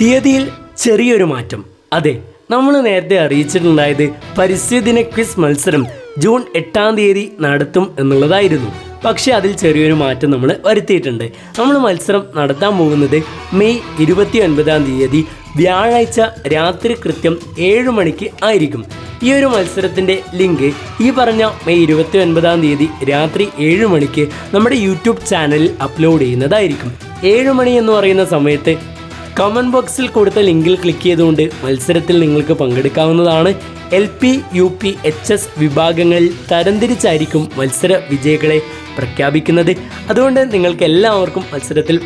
തീയതിയിൽ ചെറിയൊരു മാറ്റം. അതെ നമ്മൾ നേരത്തെ അറിയിച്ചിട്ടുണ്ടായത് പരിസ്ഥിതി ദിന ക്വിസ് മത്സരം ജൂൺ എട്ടാം തീയതി നടത്തും എന്നുള്ളതായിരുന്നു. പക്ഷേ അതിൽ ചെറിയൊരു മാറ്റം നമ്മൾ വരുത്തിയിട്ടുണ്ട്. നമ്മൾ മത്സരം നടത്താൻ പോകുന്നത് മെയ് ഇരുപത്തി ഒൻപതാം തീയതി വ്യാഴാഴ്ച രാത്രി കൃത്യം ഏഴ് മണിക്ക് ആയിരിക്കും. ഈ ഒരു മത്സരത്തിന്റെ ലിങ്ക് ഈ പറഞ്ഞ മെയ് ഇരുപത്തി ഒൻപതാം തീയതി രാത്രി ഏഴ് മണിക്ക് നമ്മുടെ യൂട്യൂബ് ചാനലിൽ അപ്ലോഡ് ചെയ്യുന്നതായിരിക്കും. ഏഴ് മണി എന്ന് പറയുന്ന സമയത്ത് കമന്റ് ബോക്സിൽ കൊടുത്ത ലിങ്കിൽ ക്ലിക്ക് ചെയ്തുകൊണ്ട് മത്സരത്തിൽ നിങ്ങൾക്ക് പങ്കെടുക്കാവുന്നതാണ്. L P U P H S വിഭാഗങ്ങളിൽ തരംതിരിച്ചായിരിക്കും മത്സര വിജയികളെ പ്രഖ്യാപിക്കുന്നത്. അതുകൊണ്ട് നിങ്ങൾക്ക് എല്ലാവർക്കും മത്സരത്തിൽ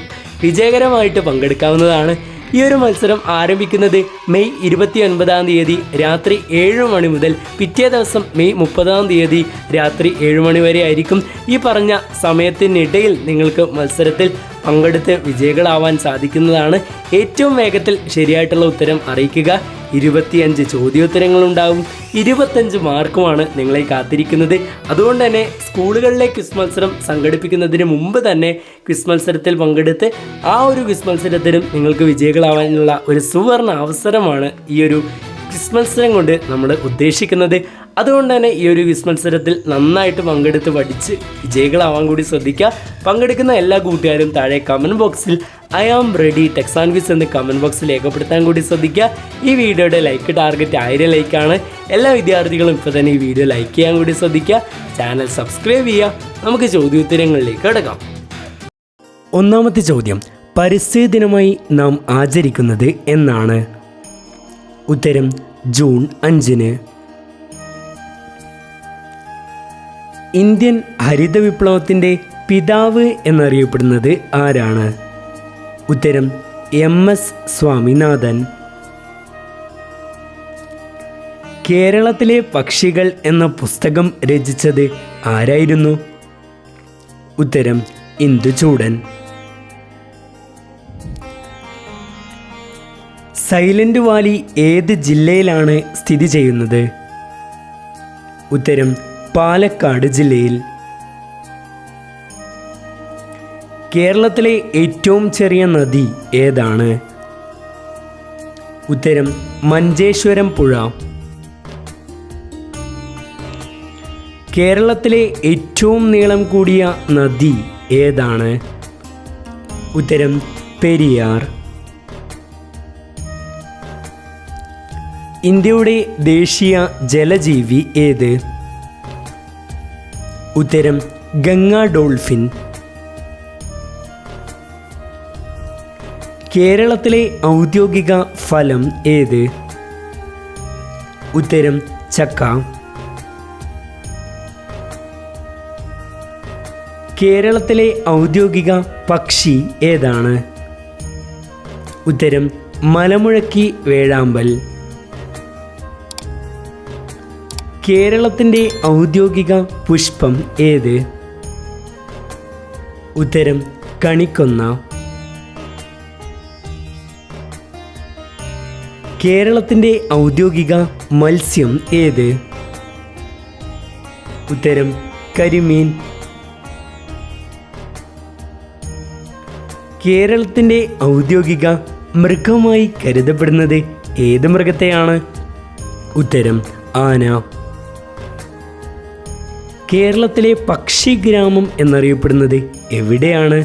വിജയകരമായിട്ട് പങ്കെടുക്കാവുന്നതാണ്. ഈ ഒരു മത്സരം ആരംഭിക്കുന്നത് മെയ് ഇരുപത്തി ഒൻപതാം തീയതി രാത്രി ഏഴ് മണി മുതൽ പിറ്റേ ദിവസം മെയ് മുപ്പതാം തീയതി രാത്രി ഏഴ് മണി വരെ ആയിരിക്കും. ഈ പറഞ്ഞ സമയത്തിനിടയിൽ നിങ്ങൾക്ക് മത്സരത്തിൽ പങ്കെടുത്ത് വിജയികളാവാൻ സാധിക്കുന്നതാണ്. ഏറ്റവും വേഗത്തിൽ ശരിയായിട്ടുള്ള ഉത്തരം അറിയിക്കുക. ഇരുപത്തിയഞ്ച് ചോദ്യോത്തരങ്ങളുണ്ടാവും. ഇരുപത്തഞ്ച് മാർക്കുമാണ് നിങ്ങളെ കാത്തിരിക്കുന്നത്. അതുകൊണ്ട് തന്നെ സ്കൂളുകളിലെ ക്വിസ് മത്സരം സംഘടിപ്പിക്കുന്നതിന് മുമ്പ് തന്നെ ക്വിസ് മത്സരത്തിൽ പങ്കെടുത്ത് ആ ഒരു ക്വിസ് മത്സരത്തിലും നിങ്ങൾക്ക് വിജയികളാവാനുള്ള ഒരു സുവർണ അവസരമാണ് ഈ ഒരു ക്വിസ് മത്സരം കൊണ്ട് നമ്മൾ ഉദ്ദേശിക്കുന്നത്. അതുകൊണ്ട് തന്നെ ഈ ഒരു ക്വിസ് മത്സരത്തിൽ നന്നായിട്ട് പങ്കെടുത്ത് പഠിച്ച് വിജയികളാവാൻ കൂടി ശ്രദ്ധിക്കുക. പങ്കെടുക്കുന്ന എല്ലാ കൂട്ടുകാരും താഴെ കമന്റ് ബോക്സിൽ ഐ ആം റെഡി ടെക്സാൻ ക്വിസ് എന്ന് കമന്റ് ബോക്സിൽ രേഖപ്പെടുത്താൻ കൂടി ശ്രദ്ധിക്കുക. ഈ വീഡിയോയുടെ ലൈക്ക് ടാർഗറ്റ് ആയിരം ലൈക്കാണ് എല്ലാ വിദ്യാർത്ഥികളും ഇപ്പോൾ തന്നെ ഈ വീഡിയോ ലൈക്ക് ചെയ്യാൻ കൂടി ശ്രദ്ധിക്കുക. ചാനൽ സബ്സ്ക്രൈബ് ചെയ്യുക. നമുക്ക് ചോദ്യോത്തരങ്ങളിലേക്ക് കിടക്കാം. ഒന്നാമത്തെ ചോദ്യം. പരിസ്ഥിതി ദിനമായി നാം ആചരിക്കുന്നത് എന്നാണ്. ഉത്തരം ജൂൺ അഞ്ചിന്. ഇന്ത്യൻ ഹരിത വിപ്ലവത്തിന്റെ പിതാവ് എന്നറിയപ്പെടുന്നത് ആരാണ്? ഉത്തരം എം എസ് സ്വാമിനാഥൻ. കേരളത്തിലെ പക്ഷികൾ എന്ന പുസ്തകം രചിച്ചത് ആരായിരുന്നു? ഉത്തരം ഇന്ദുചൂടൻ സൈലന്റ് വാലി ഏത് ജില്ലയിലാണ് സ്ഥിതി ചെയ്യുന്നത്? ഉത്തരം പാലക്കാട് ജില്ലയിൽ. കേരളത്തിലെ ഏറ്റവും ചെറിയ നദി ഏതാണ്? ഉത്തരം മഞ്ചേശ്വരം പുഴ. കേരളത്തിലെ ഏറ്റവും നീളം കൂടിയ നദി ഏതാണ്? ഉത്തരം പെരിയാർ. ഇന്ത്യയുടെ ദേശീയ ജലജീവി ഏത്? ഉത്തരം ഗംഗ ഡോൾഫിൻ. കേരളത്തിലെ ഔദ്യോഗിക ഫലം ഏത്? ഉത്തരം ചക്ക. കേരളത്തിലെ ഔദ്യോഗിക പക്ഷി ഏതാണ്? ഉത്തരം മലമുഴക്കി വേഴാമ്പൽ. കേരളത്തിന്റെ ഔദ്യോഗിക പുഷ്പം ഏത്? ഉത്തരം കണിക്കൊന്ന. കേരളത്തിന്റെ ഔദ്യോഗിക മത്സ്യം ഏത്? ഉത്തരം കരിമീൻ. കേരളത്തിന്റെ ഔദ്യോഗിക മൃഗമായി കരുതപ്പെടുന്നത് ഏത് മൃഗത്തെയാണ്? ഉത്തരം ആന. കേരളത്തിലെ പക്ഷിഗ്രാമം എന്നറിയപ്പെടുന്നത് എവിടെയാണ്?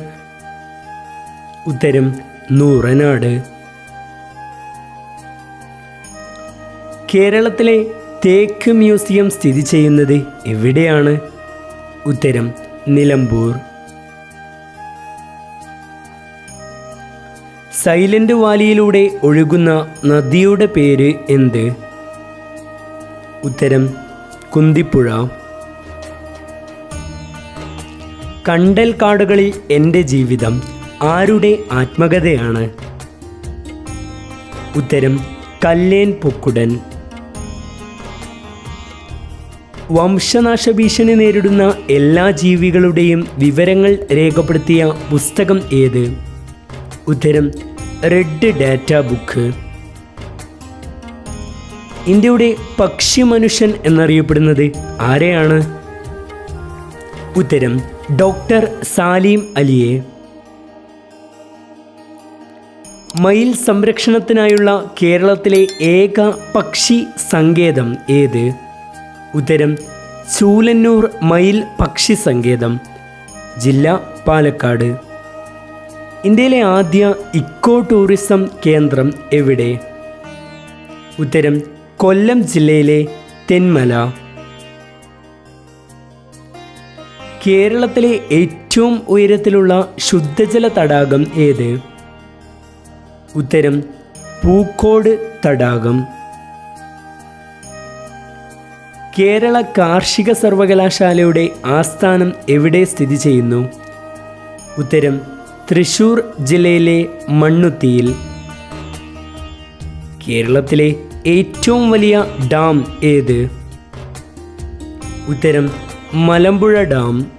ഉത്തരം നൂറനാട്. കേരളത്തിലെ തേക്ക് മ്യൂസിയം സ്ഥിതി ചെയ്യുന്നത് എവിടെയാണ്? ഉത്തരം നിലമ്പൂർ. സൈലന്റ് വാലിയിലൂടെ ഒഴുകുന്ന നദിയുടെ പേര് എന്ത്? ഉത്തരം കുന്തിപ്പുഴ. കണ്ടൽ കാടുകളിൽ എന്റെ ജീവിതം ആരുടെ ആത്മകഥയാണ്? ഉത്തരം കല്ലേൻ പൊക്കുടൻ. വംശനാശ ഭീഷണി നേരിടുന്ന എല്ലാ ജീവികളുടെയും വിവരങ്ങൾ രേഖപ്പെടുത്തിയ പുസ്തകം ഏത്? ഉത്തരം റെഡ് ഡാറ്റ ബുക്ക്. ഇന്ത്യയുടെ പക്ഷി മനുഷ്യൻ എന്നറിയപ്പെടുന്നത് ആരെയാണ്? ഉത്തരം ഡോക്ടർ സാലിം അലിയെ മയിൽ സംരക്ഷണത്തിനായുള്ള കേരളത്തിലെ ഏക പക്ഷി സങ്കേതം ഏത്? ഉത്തരം ചൂലന്നൂർ മയിൽ പക്ഷി സങ്കേതം ജില്ല പാലക്കാട്. ഇന്ത്യയിലെ ആദ്യ ഇക്കോ ടൂറിസം കേന്ദ്രം എവിടെ? ഉത്തരം കൊല്ലം ജില്ലയിലെ തെന്മല. കേരളത്തിലെ ഏറ്റവും ഉയരത്തിലുള്ള ശുദ്ധജല തടാകം ഏത്? ഉത്തരം പൂക്കോട് തടാകം. കേരള കാർഷിക സർവകലാശാലയുടെ ആസ്ഥാനം എവിടെ സ്ഥിതി ചെയ്യുന്നു? ഉത്തരം തൃശൂർ ജില്ലയിലെ മണ്ണുത്തിയിൽ. കേരളത്തിലെ ഏറ്റവും വലിയ ഡാം ഏത്? ഉത്തരം മലമ്പുഴ ഡാം.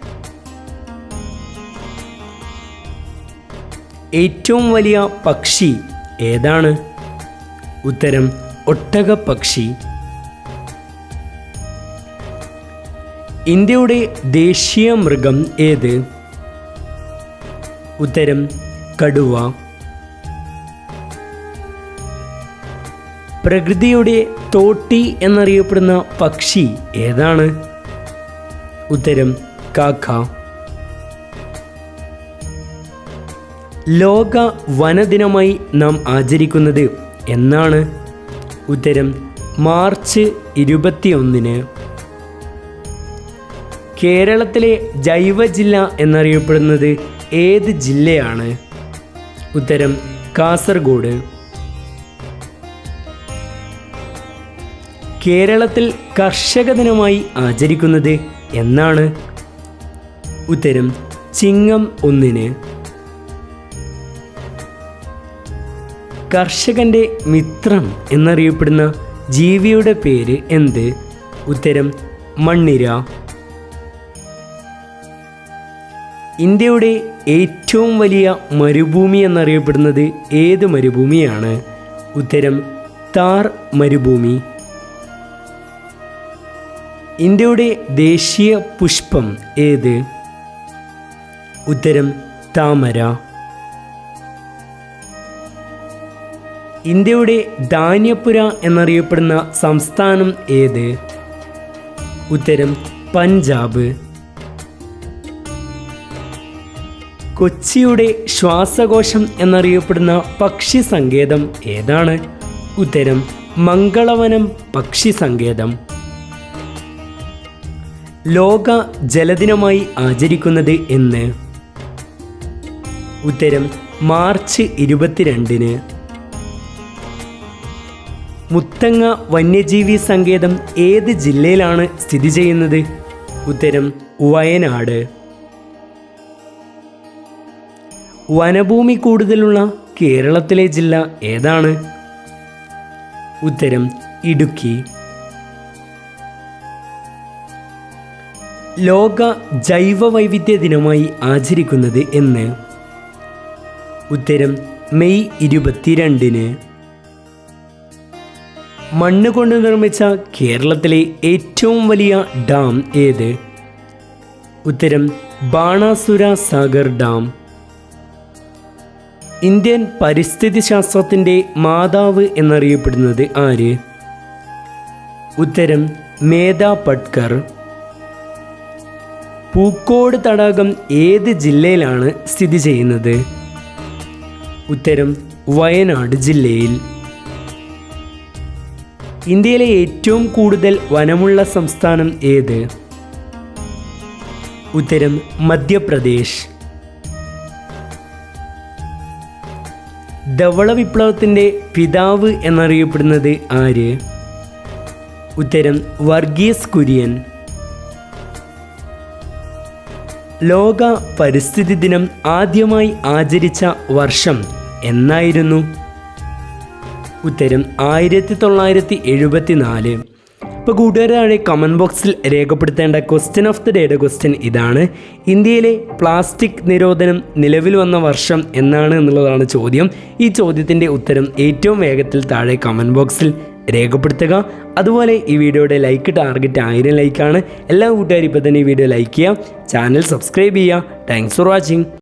ഏറ്റവും വലിയ പക്ഷി ഏതാണ്? ഉത്തരം ഒട്ടക പക്ഷി. ഇന്ത്യയുടെ ദേശീയ മൃഗം ഏത്? ഉത്തരം കടുവ. പ്രകൃതിയുടെ തോട്ടി എന്നറിയപ്പെടുന്ന പക്ഷി ഏതാണ്? ഉത്തരം കാക്ക. ലോക വനദിനമായി നാം ആചരിക്കുന്നത് എന്നാണ് ഉത്തരം മാർച്ച് ഇരുപത്തിയൊന്നിന്. കേരളത്തിലെ ജൈവ ജില്ല എന്നറിയപ്പെടുന്നത് ഏത് ജില്ലയാണ്? ഉത്തരം കാസർഗോഡ്. കേരളത്തിൽ കർഷക ദിനമായി ആചരിക്കുന്നത് എന്നാണ് ഉത്തരം ചിങ്ങം ഒന്നിന്. കർഷകന്റെ മിത്രം എന്നറിയപ്പെടുന്ന ജീവിയുടെ പേര് എന്ത്? ഉത്തരം മണ്ണിര. ഇന്ത്യയുടെ ഏറ്റവും വലിയ മരുഭൂമി എന്നറിയപ്പെടുന്നത് ഏത് മരുഭൂമിയാണ്? ഉത്തരം താർ മരുഭൂമി. ഇന്ത്യയുടെ ദേശീയ പുഷ്പം ഏത്? ഉത്തരം താമര. ഇന്ത്യയുടെ ധാന്യപുര എന്നറിയപ്പെടുന്ന സംസ്ഥാനം ഏത്? ഉത്തരം പഞ്ചാബ്. കൊച്ചിയുടെ ശ്വാസകോശം എന്നറിയപ്പെടുന്ന പക്ഷി സങ്കേതം ഏതാണ്? ഉത്തരം മംഗളവനം പക്ഷി സങ്കേതം ലോക ജലദിനമായി ആചരിക്കുന്നത് എന്ന്. ഉത്തരം മാർച്ച് ഇരുപത്തിരണ്ടിന്. മുത്തങ്ങ വന്യജീവി സങ്കേതം ഏത് ജില്ലയിലാണ് സ്ഥിതി ചെയ്യുന്നത്? ഉത്തരം വയനാട്. വനഭൂമി കൂടുതലുള്ള കേരളത്തിലെ ജില്ല ഏതാണ്? ഉത്തരം ഇടുക്കി. ലോക ജൈവ വൈവിധ്യ ദിനമായി ആചരിക്കുന്നത് എന്ന്. ഉത്തരം മെയ് ഇരുപത്തിരണ്ടിന്. മണ്ണ് കൊണ്ട് നിർമ്മിച്ച കേരളത്തിലെ ഏറ്റവും വലിയ ഡാം ഏത്? ഉത്തരം ബാണാസുര സാഗർ ഡാം. ഇന്ത്യൻ പരിസ്ഥിതി ശാസ്ത്രത്തിന്റെ മാതാവ് എന്നറിയപ്പെടുന്നത് ആര്? ഉത്തരം മേധാ പട്കർ. പൂക്കോട് തടാകം ഏത് ജില്ലയിലാണ് സ്ഥിതി ചെയ്യുന്നത്? ഉത്തരം വയനാട് ജില്ലയിൽ. ഇന്ത്യയിലെ ഏറ്റവും കൂടുതൽ വനമുള്ള സംസ്ഥാനം ഏത്? ഉത്തരം മധ്യപ്രദേശ്. ധവള വിപ്ലവത്തിന്റെ പിതാവ് എന്നറിയപ്പെടുന്നത് ആര്? ഉത്തരം വർഗീസ് കുര്യൻ. ലോക പരിസ്ഥിതി ദിനം ആദ്യമായി ആചരിച്ച വർഷം എന്നായിരുന്നു. ഉത്തരം ആയിരത്തി തൊള്ളായിരത്തി എഴുപത്തി നാല് ഇപ്പോൾ കൂട്ടുകാരെ കമന്റ് ബോക്സിൽ രേഖപ്പെടുത്തേണ്ട ക്വസ്റ്റ്യൻ ഓഫ് ദി ഡേയുടെ ക്വസ്റ്റ്യൻ ഇതാണ്. ഇന്ത്യയിലെ പ്ലാസ്റ്റിക് നിരോധനം നിലവിൽ വന്ന വർഷം എന്നാണ് എന്നുള്ളതാണ് ചോദ്യം. ഈ ചോദ്യത്തിന്റെ ഉത്തരം ഏറ്റവും വേഗത്തിൽ താഴെ കമന്റ് ബോക്സിൽ രേഖപ്പെടുത്തുക. അതുപോലെ ഈ വീഡിയോയുടെ ലൈക്ക് ടാർഗറ്റ് ആയിരം ലൈക്കാണ് എല്ലാ കൂട്ടുകാരും ഇപ്പോൾ തന്നെ ഈ വീഡിയോ ലൈക്ക് ചെയ്യുക. ചാനൽ സബ്സ്ക്രൈബ് ചെയ്യുക. Thanks for watching